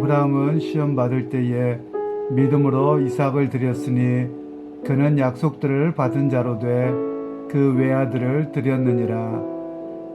아브라함은 시험 받을 때에 믿음으로 이삭을 드렸으니 그는 약속들을 받은 자로 돼 그 외아들을 드렸느니라.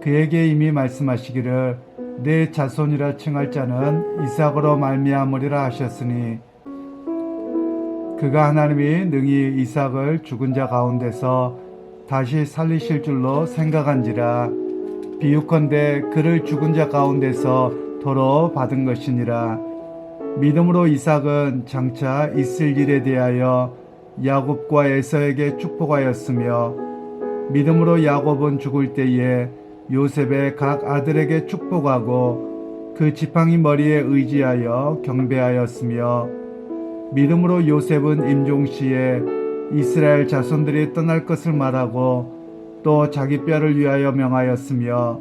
그에게 이미 말씀하시기를 내 자손이라 칭할 자는 이삭으로 말미암으리라 하셨으니 그가 하나님이 능히 이삭을 죽은 자 가운데서 다시 살리실 줄로 생각한지라 비유컨대 그를 죽은 자 가운데서 도로 받은 것이니라 믿음으로 이삭은 장차 있을 일에 대하여 야곱과 에서에게 축복하였으며 믿음으로 야곱은 죽을 때에 요셉의 각 아들에게 축복하고 그 지팡이 머리에 의지하여 경배하였으며 믿음으로 요셉은 임종 시에 이스라엘 자손들이 떠날 것을 말하고 또 자기 뼈를 위하여 명하였으며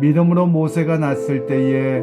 믿음으로 모세가 났을 때에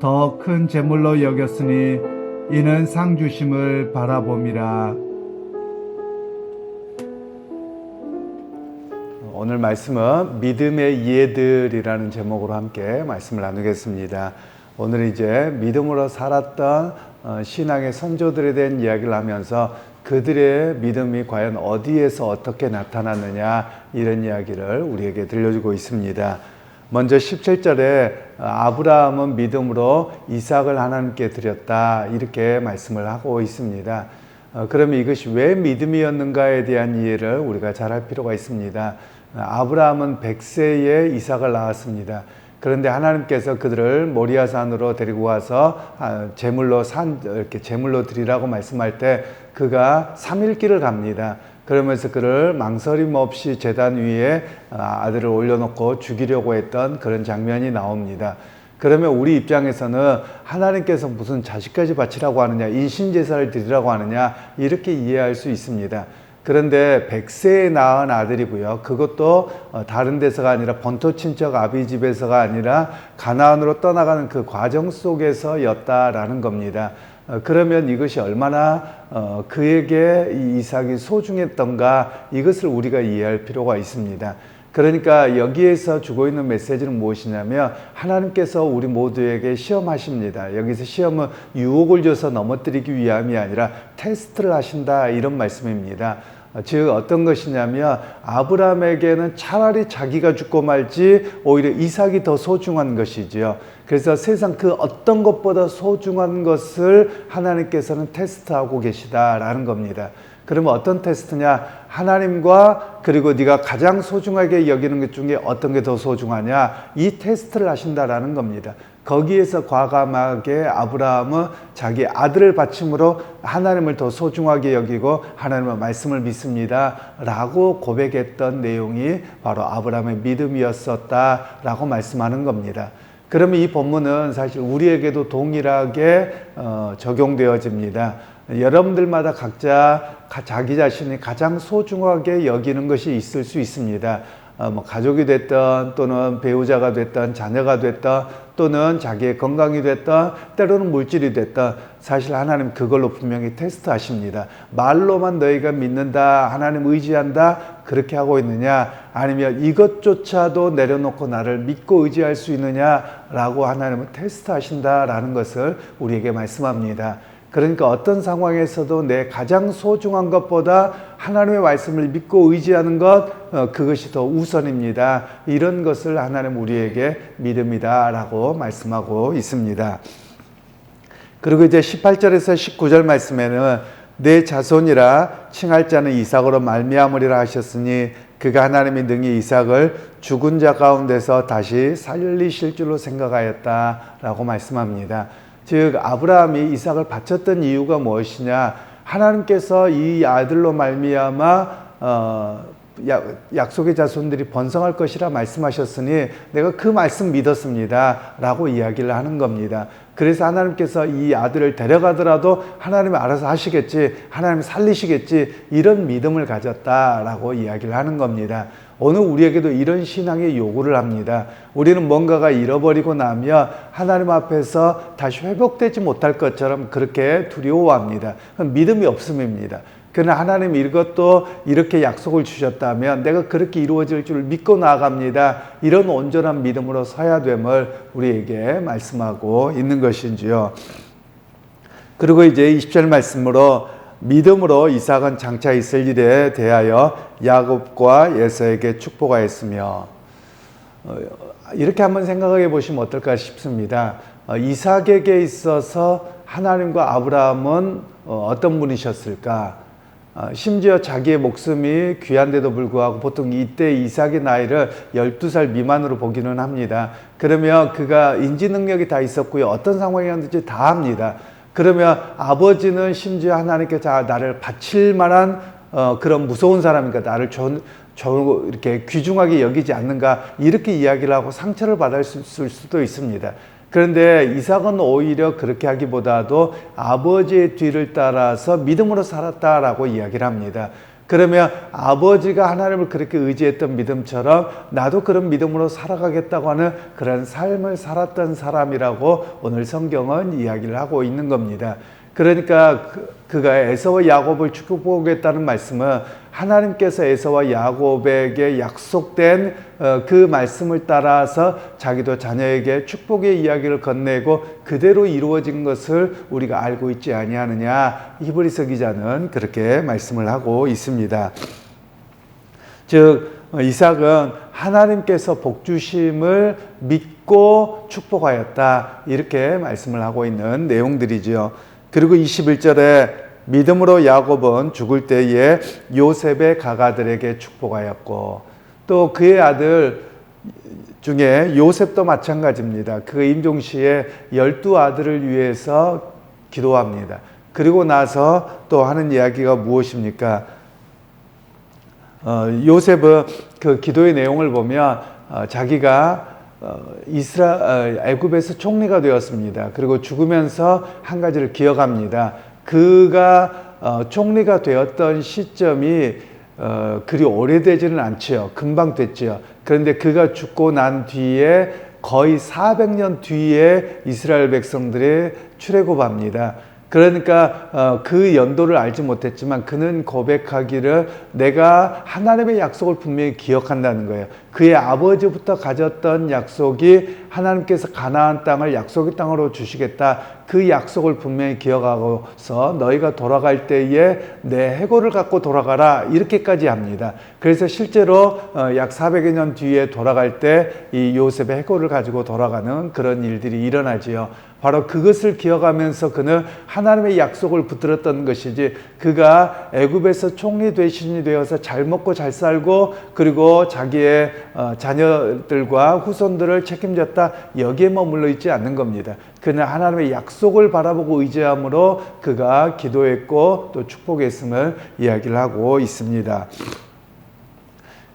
더 큰 재물로 여겼으니 이는 상 주심을 바라봄이라. 오늘 말씀은 믿음의 이해들이라는 제목으로 함께 말씀을 나누겠습니다. 오늘 이제 믿음으로 살았던 어, 신앙의 선조들에 대한 이야기를 하면서 그들의 믿음이 과연 어디에서 어떻게 나타났느냐 이런 이야기를 우리에게 들려주고 있습니다. 먼저 17절에 아브라함은 믿음으로 이삭을 하나님께 드렸다 이렇게 말씀을 하고 있습니다. 어, 그러면 이것이 왜 믿음이었는가에 대한 이해를 우리가 잘 할 필요가 있습니다. 아브라함은 100세에 이삭을 낳았습니다. 그런데 하나님께서 그들을 모리아산으로 데리고 와서 아, 제물로 산 이렇게 제물로 드리라고 말씀할 때 그가 3일 길을 갑니다. 그러면서 그를 망설임 없이 재단 위에 아, 아들을 올려놓고 죽이려고 했던 그런 장면이 나옵니다. 그러면 우리 입장에서는 하나님께서 무슨 자식까지 바치라고 하느냐, 인신제사를 드리라고 하느냐, 이렇게 이해할 수 있습니다. 그런데 백세에 낳은 아들이고요. 그것도 어, 다른 데서가 아니라 본토 친척 아비 집에서가 아니라 가나안으로 떠나가는 그 과정 속에서였다라는 겁니다. 어, 그러면 이것이 얼마나 어, 그에게 이삭이 소중했던가 이것을 우리가 이해할 필요가 있습니다. 그러니까 여기에서 주고 있는 메시지는 무엇이냐면 하나님께서 우리 모두에게 시험하십니다. 여기서 시험은 유혹을 줘서 넘어뜨리기 위함이 아니라 테스트를 하신다 이런 말씀입니다. 즉 어떤 것이냐면 아브라함에게는 차라리 자기가 죽고 말지 오히려 이삭이 더 소중한 것이지요. 그래서 세상 그 어떤 것보다 소중한 것을 하나님께서는 테스트하고 계시다라는 겁니다. 그러면 어떤 테스트냐? 하나님과 그리고 네가 가장 소중하게 여기는 것 중에 어떤 게 더 소중하냐? 이 테스트를 하신다라는 겁니다. 거기에서 과감하게 아브라함은 자기 아들을 바침으로 하나님을 더 소중하게 여기고 하나님의 말씀을 믿습니다. 라고 고백했던 내용이 바로 아브라함의 믿음이었었다 라고 말씀하는 겁니다. 그러면 이 본문은 사실 우리에게도 동일하게 어, 적용되어집니다. 여러분들마다 각자 자기 자신이 가장 소중하게 여기는 것이 있을 수 있습니다. 어, 뭐 가족이 됐던 또는 배우자가 됐던 자녀가 됐던 또는 자기의 건강이 됐던 때로는 물질이 됐던 사실 하나님 그걸로 분명히 테스트하십니다. 말로만 너희가 믿는다 하나님 의지한다 그렇게 하고 있느냐 아니면 이것조차도 내려놓고 나를 믿고 의지할 수 있느냐라고 하나님은 테스트하신다라는 것을 우리에게 말씀합니다. 그러니까 어떤 상황에서도 내 가장 소중한 것보다 하나님의 말씀을 믿고 의지하는 것, 어, 그것이 더 우선입니다. 이런 것을 하나님 우리에게 믿음이다 라고 말씀하고 있습니다. 그리고 이제 18절에서 19절 말씀에는 내 자손이라 칭할 자는 이삭으로 말미암으리라 하셨으니 그가 하나님이 능히 이삭을 죽은 자 가운데서 다시 살리실 줄로 생각하였다라고 말씀합니다. 즉 아브라함이 이삭을 바쳤던 이유가 무엇이냐? 하나님께서 이 아들로 말미암아 어, 약- 약속의 자손들이 번성할 것이라 말씀하셨으니 내가 그 말씀 믿었습니다. 라고 이야기를 하는 겁니다. 그래서 하나님께서 이 아들을 데려가더라도 하나님이 알아서 하시겠지, 하나님이 살리시겠지, 이런 믿음을 가졌다라고 이야기를 하는 겁니다. 오늘 우리에게도 이런 신앙의 요구를 합니다. 우리는 뭔가가 잃어버리고 나면 하나님 앞에서 다시 회복되지 못할 것처럼 그렇게 두려워합니다. 믿음이 없음입니다. 그러나 하나님 이것도 이렇게 약속을 주셨다면 내가 그렇게 이루어질 줄 믿고 나아갑니다. 이런 온전한 믿음으로 서야 됨을 우리에게 말씀하고 있는 것인지요. 그리고 이제 20절 말씀으로 믿음으로 이삭은 장차 있을 일에 대하여 야곱과 예서에게 축복하였으며 어, 이렇게 한번 생각해 보시면 어떨까 싶습니다. 어, 이삭에게 있어서 하나님과 아브라함은 어, 어떤 분이셨을까? 어, 심지어 자기의 목숨이 귀한데도 불구하고 보통 이때 이삭의 나이를 12살 미만으로 보기는 합니다. 그러면 그가 인지 능력이 다 있었고요. 어떤 상황이었는지 다 합니다. 그러면 아버지는 심지어 하나님께 자 나를 바칠 만한 어, 그런 무서운 사람인가 나를 저, 저 이렇게 귀중하게 여기지 않는가 이렇게 이야기를 하고 상처를 받을 수- 수도 있습니다. 그런데 이삭은 오히려 그렇게 하기보다도 아버지의 뒤를 따라서 믿음으로 살았다라고 이야기를 합니다. 그러면 아버지가 하나님을 그렇게 의지했던 믿음처럼 나도 그런 믿음으로 살아가겠다고 하는 그런 삶을 살았던 사람이라고 오늘 성경은 이야기를 하고 있는 겁니다. 그러니까 그- 그가 에서와 야곱을 축복하겠다는 말씀은 하나님께서 에서와 야곱에게 약속된 어, 그 말씀을 따라서 자기도 자녀에게 축복의 이야기를 건네고 그대로 이루어진 것을 우리가 알고 있지 아니하느냐 히브리서 기자는 그렇게 말씀을 하고 있습니다. 즉 어, 이삭은 하나님께서 복 주심을 믿고 축복하였다 이렇게 말씀을 하고 있는 내용들이지요. 그리고 21절에 믿음으로 야곱은 죽을 때에 요셉의 가가들에게 축복하였고 또 그의 아들 중에 요셉도 마찬가지입니다. 그 임종 시에 열두 아들을 위해서 기도합니다. 그리고 나서 또 하는 이야기가 무엇입니까? 어, 요셉은 그 기도의 내용을 보면 어, 자기가 어, 이스라 어, 애굽에서 총리가 되었습니다. 그리고 죽으면서 한 가지를 기억합니다. 그가 어, 총리가 되었던 시점이 어, 그리 오래되지는 않지요. 금방 됐지요. 그런데 그가 죽고 난 뒤에 거의 400년 뒤에 이스라엘 백성들이 출애굽합니다. 그러니까 어, 그 연도를 알지 못했지만 그는 고백하기를 내가 하나님의 약속을 분명히 기억한다는 거예요. 그의 아버지부터 가졌던 약속이 하나님께서 가나안 땅을 약속의 땅으로 주시겠다. 그 약속을 분명히 기억하고서 너희가 돌아갈 때에 내 해골을 갖고 돌아가라 이렇게까지 합니다. 그래서 실제로 어, 약 400여 년 뒤에 돌아갈 때 이 요셉의 해골을 가지고 돌아가는 그런 일들이 일어나지요. 바로 그것을 기억하면서 그는 하나님의 약속을 붙들었던 것이지 그가 애굽에서 총리 대신이 되어서 잘 먹고 잘 살고 그리고 자기의 어, 자녀들과 후손들을 책임졌다 여기에 머물러 있지 않는 겁니다. 그는 하나님의 약속을 바라보고 의지함으로 그가 기도했고 또 축복했음을 이야기를 하고 있습니다.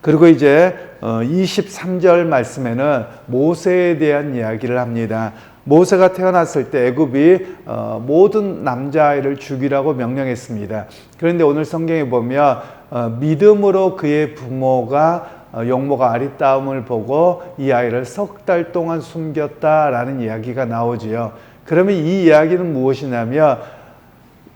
그리고 이제 23절 말씀에는 모세에 대한 이야기를 합니다. 모세가 태어났을 때 애굽이 어, 모든 남자아이를 죽이라고 명령했습니다. 그런데 오늘 성경에 보면 어, 믿음으로 그의 부모가 어, 용모가 아리따움을 보고 이 아이를 석 달 동안 숨겼다라는 이야기가 나오지요. 그러면 이 이야기는 무엇이냐면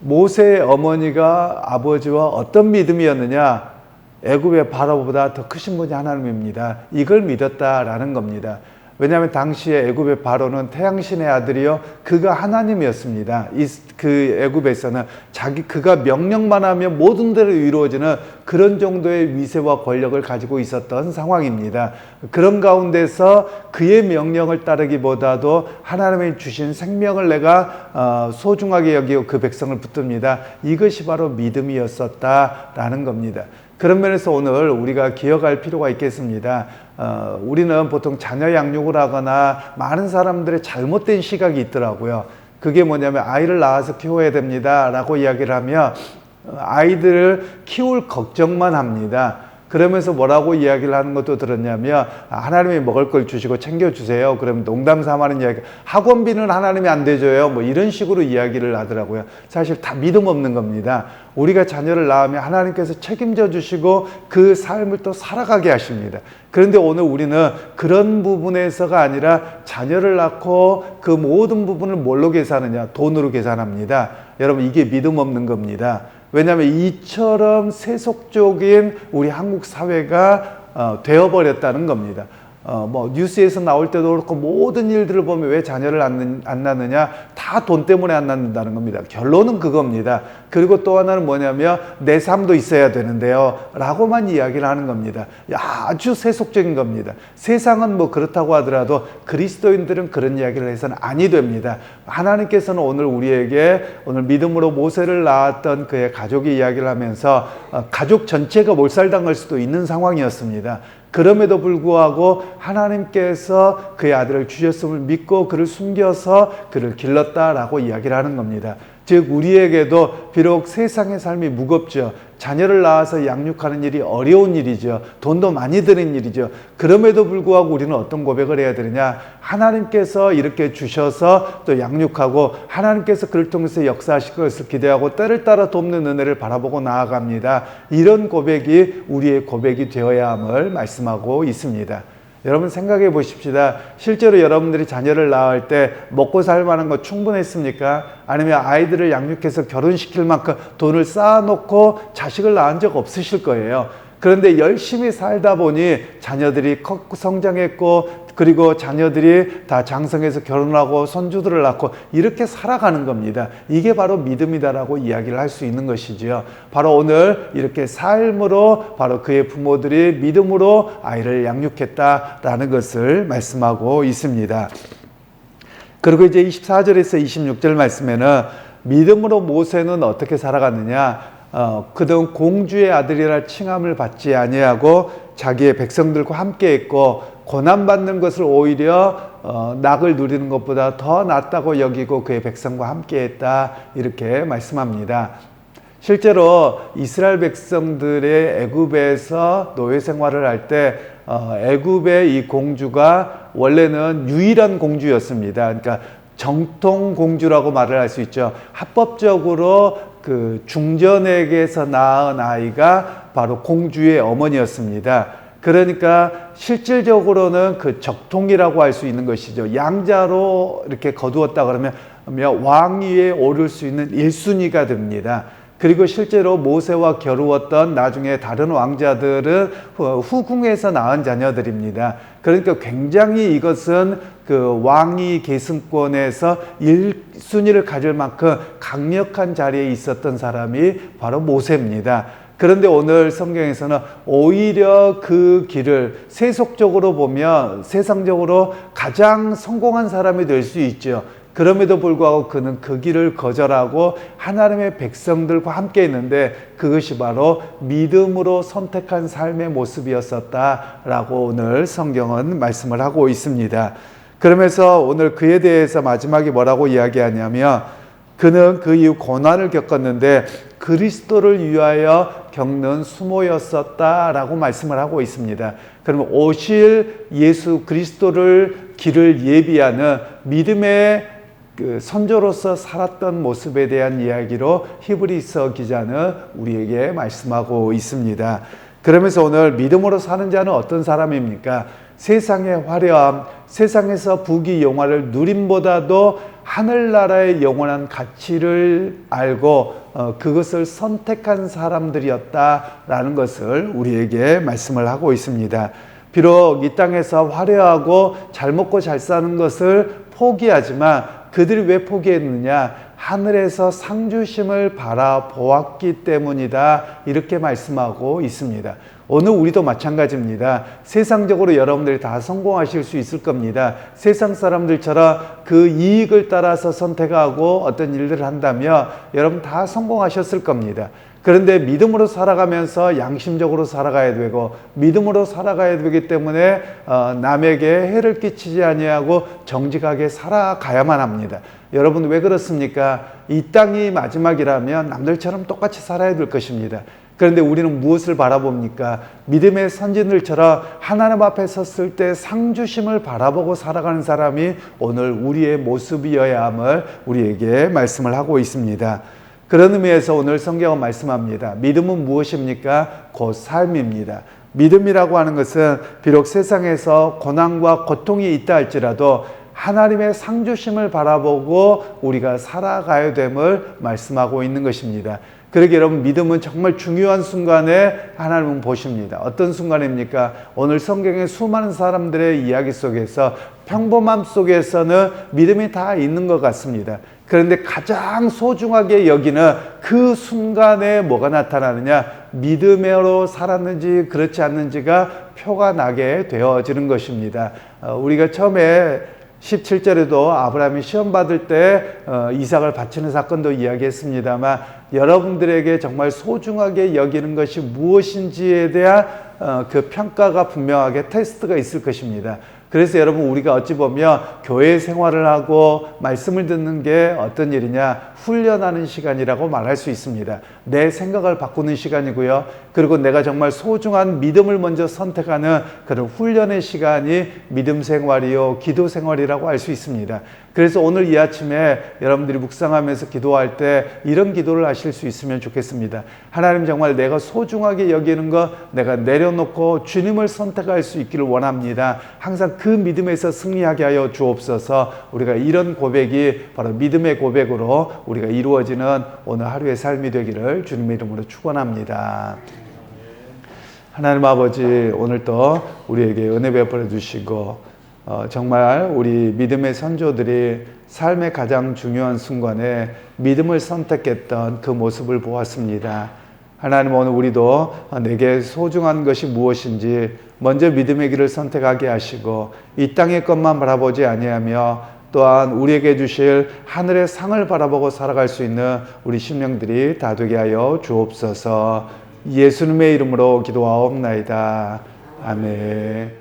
모세의 어머니가 아버지와 어떤 믿음이었느냐? 애굽의 바로보다 더 크신 분이 하나님입니다. 이걸 믿었다라는 겁니다. 왜냐하면 당시에 애굽의 바로는 태양신의 아들이요 그가 하나님이었습니다. 이 그 애굽에서는 자기 그가 명령만 하면 모든 대로 이루어지는 그런 정도의 위세와 권력을 가지고 있었던 상황입니다. 그런 가운데서 그의 명령을 따르기보다도 하나님이 주신 생명을 내가 어, 소중하게 여기고 그 백성을 붙듭니다. 이것이 바로 믿음이었었다라는 겁니다. 그런 면에서 오늘 우리가 기억할 필요가 있겠습니다. 어, 우리는 보통 자녀 양육을 하거나 많은 사람들의 잘못된 시각이 있더라고요. 그게 뭐냐면 아이를 낳아서 키워야 됩니다. 라고 이야기를 하면 어, 아이들을 키울 걱정만 합니다. 그러면서 뭐라고 이야기를 하는 것도 들었냐면 아, 하나님이 먹을 걸 주시고 챙겨주세요. 그러면 농담 삼아는 이야기 학원비는 하나님이 안 대줘요. 뭐 이런 식으로 이야기를 하더라고요. 사실 다 믿음 없는 겁니다. 우리가 자녀를 낳으면 하나님께서 책임져 주시고 그 삶을 또 살아가게 하십니다. 그런데 오늘 우리는 그런 부분에서가 아니라 자녀를 낳고 그 모든 부분을 뭘로 계산하냐? 돈으로 계산합니다. 여러분 이게 믿음 없는 겁니다. 왜냐하면 이처럼 세속적인 우리 한국 사회가 어, 되어버렸다는 겁니다. 어, 뭐 뉴스에서 나올 때도 그렇고 모든 일들을 보면 왜 자녀를 안, 안 낳느냐 다 돈 때문에 안 낳는다는 겁니다. 결론은 그겁니다. 그리고 또 하나는 뭐냐면 내 삶도 있어야 되는데요 라고만 이야기를 하는 겁니다. 아주 세속적인 겁니다. 세상은 뭐 그렇다고 하더라도 그리스도인들은 그런 이야기를 해서는 아니 됩니다. 하나님께서는 오늘 우리에게 오늘 믿음으로 모세를 낳았던 그의 가족의 이야기를 하면서 어, 가족 전체가 몰살당할 수도 있는 상황이었습니다. 그럼에도 불구하고 하나님께서 그의 아들을 주셨음을 믿고 그를 숨겨서 그를 길렀다라고 이야기를 하는 겁니다. 즉 우리에게도 비록 세상의 삶이 무겁죠. 자녀를 낳아서 양육하는 일이 어려운 일이죠. 돈도 많이 드는 일이죠. 그럼에도 불구하고 우리는 어떤 고백을 해야 되느냐? 하나님께서 이렇게 주셔서 또 양육하고 하나님께서 그를 통해서 역사하실 것을 기대하고 때를 따라 돕는 은혜를 바라보고 나아갑니다. 이런 고백이 우리의 고백이 되어야 함을 말씀하고 있습니다. 여러분 생각해 보십시다. 실제로 여러분들이 자녀를 낳을 때 먹고 살 만한 거 충분했습니까? 아니면 아이들을 양육해서 결혼시킬 만큼 돈을 쌓아놓고 자식을 낳은 적 없으실 거예요. 그런데 열심히 살다 보니 자녀들이 성장했고 그리고 자녀들이 다 장성해서 결혼하고 손주들을 낳고 이렇게 살아가는 겁니다. 이게 바로 믿음이다라고 이야기를 할 수 있는 것이지요. 바로 오늘 이렇게 삶으로 바로 그의 부모들이 믿음으로 아이를 양육했다라는 것을 말씀하고 있습니다. 그리고 이제 24절에서 26절 말씀에는 믿음으로 모세는 어떻게 살아갔느냐? 어, 그동 공주의 아들이라 칭함을 받지 아니하고 자기의 백성들과 함께 했고 고난 받는 것을 오히려 어, 낙을 누리는 것보다 더 낫다고 여기고 그의 백성과 함께했다 이렇게 말씀합니다. 실제로 이스라엘 백성들의 애굽에서 노예 생활을 할때 어, 애굽의 이 공주가 원래는 유일한 공주였습니다. 그러니까 정통 공주라고 말을 할 수 있죠. 합법적으로 그 중전에게서 낳은 아이가 바로 공주의 어머니였습니다. 그러니까 실질적으로는 그 적통이라고 할 수 있는 것이죠. 양자로 이렇게 거두었다 그러면 왕위에 오를 수 있는 1순위가 됩니다. 그리고 실제로 모세와 겨루었던 나중에 다른 왕자들은 후궁에서 낳은 자녀들입니다. 그러니까 굉장히 이것은 그 왕위 계승권에서 1순위를 가질 만큼 강력한 자리에 있었던 사람이 바로 모세입니다. 그런데 오늘 성경에서는 오히려 그 길을 세속적으로 보면 세상적으로 가장 성공한 사람이 될 수 있죠. 그럼에도 불구하고 그는 그 길을 거절하고 하나님의 백성들과 함께 있는데 그것이 바로 믿음으로 선택한 삶의 모습이었었다라고 오늘 성경은 말씀을 하고 있습니다. 그러면서 오늘 그에 대해서 마지막에 뭐라고 이야기하냐면 그는 그 이후 고난을 겪었는데 그리스도를 위하여 겪는 수모였었다라고 말씀을 하고 있습니다. 그러면 오실 예수 그리스도를 길을 예비하는 믿음의 그 선조로서 살았던 모습에 대한 이야기로 히브리서 기자는 우리에게 말씀하고 있습니다. 그러면서 오늘 믿음으로 사는 자는 어떤 사람입니까? 세상의 화려함, 세상에서 부귀 영화를 누림보다도 하늘나라의 영원한 가치를 알고 어, 그것을 선택한 사람들이었다라는 것을 우리에게 말씀을 하고 있습니다. 비록 이 땅에서 화려하고 잘 먹고 잘 사는 것을 포기하지만 그들이 왜 포기했느냐? 하늘에서 상주심을 바라보았기 때문이다. 이렇게 말씀하고 있습니다. 오늘 우리도 마찬가지입니다. 세상적으로 여러분들이 다 성공하실 수 있을 겁니다. 세상 사람들처럼 그 이익을 따라서 선택하고 어떤 일들을 한다면 여러분 다 성공하셨을 겁니다. 그런데 믿음으로 살아가면서 양심적으로 살아가야 되고 믿음으로 살아가야 되기 때문에 어, 남에게 해를 끼치지 아니하고 정직하게 살아가야만 합니다. 여러분 왜 그렇습니까? 이 땅이 마지막이라면 남들처럼 똑같이 살아야 될 것입니다. 그런데 우리는 무엇을 바라봅니까? 믿음의 선진들처럼 하나님 앞에 섰을 때 상주심을 바라보고 살아가는 사람이 오늘 우리의 모습이어야 함을 우리에게 말씀을 하고 있습니다. 그런 의미에서 오늘 성경은 말씀합니다. 믿음은 무엇입니까? 곧 삶입니다. 믿음이라고 하는 것은 비록 세상에서 고난과 고통이 있다 할지라도 하나님의 상주심을 바라보고 우리가 살아가야 됨을 말씀하고 있는 것입니다. 그러게 여러분 믿음은 정말 중요한 순간에 하나님은 보십니다. 어떤 순간입니까? 오늘 성경의 수많은 사람들의 이야기 속에서 평범함 속에서는 믿음이 다 있는 것 같습니다. 그런데 가장 소중하게 여기는 그 순간에 뭐가 나타나느냐? 믿음으로 살았는지 그렇지 않는지가 표가 나게 되어지는 것입니다. 어, 우리가 처음에 17절에도 아브라함이 시험 받을 때 어, 이삭을 바치는 사건도 이야기했습니다만 여러분들에게 정말 소중하게 여기는 것이 무엇인지에 대한 어, 그 평가가 분명하게 테스트가 있을 것입니다. 그래서 여러분 우리가 어찌 보면 교회 생활을 하고 말씀을 듣는 게 어떤 일이냐 훈련하는 시간이라고 말할 수 있습니다. 내 생각을 바꾸는 시간이고요. 그리고 내가 정말 소중한 믿음을 먼저 선택하는 그런 훈련의 시간이 믿음 생활이요 기도 생활이라고 할 수 있습니다. 그래서 오늘 이 아침에 여러분들이 묵상하면서 기도할 때 이런 기도를 하실 수 있으면 좋겠습니다. 하나님 정말 내가 소중하게 여기는 것 내가 내려놓고 주님을 선택할 수 있기를 원합니다. 항상 그 믿음에서 승리하게 하여 주옵소서. 우리가 이런 고백이 바로 믿음의 고백으로 우리가 이루어지는 오늘 하루의 삶이 되기를 주님의 이름으로 축원합니다. 하나님 아버지 오늘 또 우리에게 은혜 베풀어 주시고 어, 정말 우리 믿음의 선조들이 삶의 가장 중요한 순간에 믿음을 선택했던 그 모습을 보았습니다. 하나님 오늘 우리도 내게 소중한 것이 무엇인지 먼저 믿음의 길을 선택하게 하시고 이 땅의 것만 바라보지 아니하며 또한 우리에게 주실 하늘의 상을 바라보고 살아갈 수 있는 우리 심령들이 다 되게 하여 주옵소서 예수님의 이름으로 기도하옵나이다. 아멘.